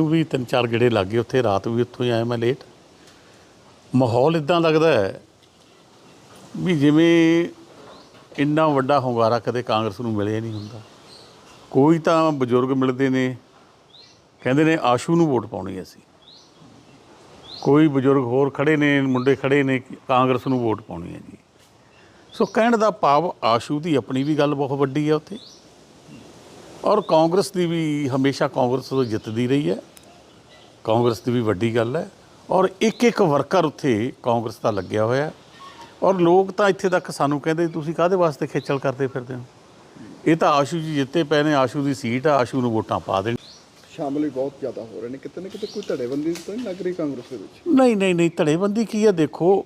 ਮੈਨੂੰ ਵੀ ਤਿੰਨ ਚਾਰ ਗੇੜੇ ਲੱਗ ਗਏ ਉੱਥੇ, ਰਾਤ ਵੀ ਉੱਥੋਂ ਹੀ ਆਇਆ ਮੈਂ ਲੇਟ ਮਾਹੌਲ ਇਦਾਂ ਲੱਗਦਾ ਹੈ ਵੀ ਜਿਵੇਂ ਇੰਨਾ ਵੱਡਾ ਹੁੰਗਾਰਾ ਕਦੇ ਕਾਂਗਰਸ ਨੂੰ ਮਿਲਿਆ ਨਹੀਂ ਹੁੰਦਾ। ਕੋਈ ਤਾਂ ਬਜ਼ੁਰਗ ਮਿਲਦੇ ਨੇ, ਕਹਿੰਦੇ ਨੇ ਆਸ਼ੂ ਨੂੰ ਵੋਟ ਪਾਉਣੀ ਅਸੀਂ। ਕੋਈ ਬਜ਼ੁਰਗ ਹੋਰ ਖੜੇ ਨੇ, ਮੁੰਡੇ ਖੜੇ ਨੇ ਕਿ ਕਾਂਗਰਸ ਨੂੰ ਵੋਟ ਪਾਉਣੀ ਹੈ ਜੀ। ਸੋ ਕਹਿਣ ਦਾ ਭਾਵ ਆਸ਼ੂ ਦੀ ਆਪਣੀ ਵੀ ਗੱਲ ਬਹੁਤ ਵੱਡੀ ਹੈ ਉੱਥੇ। ਔਰ ਕਾਂਗਰਸ ਦੀ ਵੀ ਹਮੇਸ਼ਾ ਕਾਂਗਰਸ ਤੋਂ ਜਿੱਤਦੀ ਰਹੀ ਹੈ। ਕਾਂਗਰਸ ਦੀ ਵੀ ਵੱਡੀ ਗੱਲ ਹੈ ਔਰ ਇੱਕ ਇੱਕ ਵਰਕਰ ਉੱਥੇ ਕਾਂਗਰਸ ਦਾ ਲੱਗਿਆ ਹੋਇਆ ਹੈ। ਔਰ ਲੋਕ ਤਾਂ ਇੱਥੇ ਤੱਕ ਸਾਨੂੰ ਕਹਿੰਦੇ ਤੁਸੀਂ ਕਾਹਦੇ ਵਾਸਤੇ ਖੇਚਲ ਕਰਦੇ ਫਿਰਦੇ ਹੋ? ਇਹ ਤਾਂ ਆਸ਼ੂ ਜੀ ਜਿੱਤੇ ਪਏ ਨੇ ਆਸ਼ੂ ਦੀ ਸੀਟ ਆ ਆਸ਼ੂ ਨੂੰ ਵੋਟਾਂ ਪਾ ਦੇਣ। ਸ਼ਾਮਲ ਵੀ ਬਹੁਤ ਜ਼ਿਆਦਾ ਹੋ ਰਹੇ ਨੇ। ਕਿਤੇ ਨਾ ਕਿਤੇ ਕੋਈ ਧੜੇਬੰਦੀ ਤਾਂ ਨਹੀਂ ਲੱਗ ਰਹੀ ਕਾਂਗਰਸ ਦੇ ਵਿੱਚ? ਨਹੀਂ ਨਹੀਂ ਨਹੀਂ ਧੜੇਬੰਦੀ ਕੀ ਹੈ? ਦੇਖੋ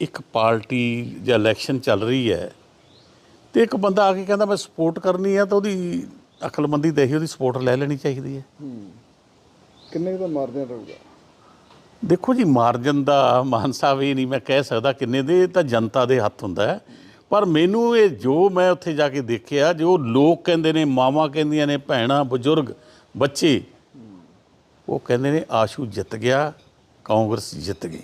ਇੱਕ ਪਾਰਟੀ ਜਾਂ ਇਲੈਕਸ਼ਨ ਚੱਲ ਰਹੀ ਹੈ ਤੇ ਇੱਕ ਬੰਦਾ ਆ ਕੇ ਕਹਿੰਦਾ ਮੈਂ ਸਪੋਰਟ ਕਰਨੀ ਹੈ ਤਾਂ ਉਹਦੀ ਅਕਲਮੰਦੀ ਦੇਖੀ ਉਹਦੀ ਸਪੋਰਟ ਲੈ ਲੈਣੀ ਚਾਹੀਦੀ ਹੈ। ਕਿੰਨੇ ਕੁ ਦਾ ਮਾਰਜਨ ਰਹੂਗਾ ਦੇਖੋ ਜੀ, ਮਾਰਜਨ ਦਾ ਮਾਨ ਸਾਹਿਬ ਇਹ ਨਹੀਂ ਮੈਂ ਕਹਿ ਸਕਦਾ ਕਿੰਨੇ ਦੇ, ਇਹ ਤਾਂ ਜਨਤਾ ਦੇ ਹੱਥ ਹੁੰਦਾ ਹੈ। ਪਰ ਮੈਨੂੰ ਇਹ ਜੋ ਮੈਂ ਉੱਥੇ ਜਾ ਕੇ ਦੇਖਿਆ, ਜੋ ਲੋਕ ਕਹਿੰਦੇ ਨੇ, ਮਾਵਾਂ ਕਹਿੰਦੀਆਂ ਨੇ, ਭੈਣਾਂ, ਬਜ਼ੁਰਗ, ਬੱਚੇ, ਉਹ ਕਹਿੰਦੇ ਨੇ, ਆਸ਼ੂ ਜਿੱਤ ਗਿਆ, ਕਾਂਗਰਸ ਜਿੱਤ ਗਈ।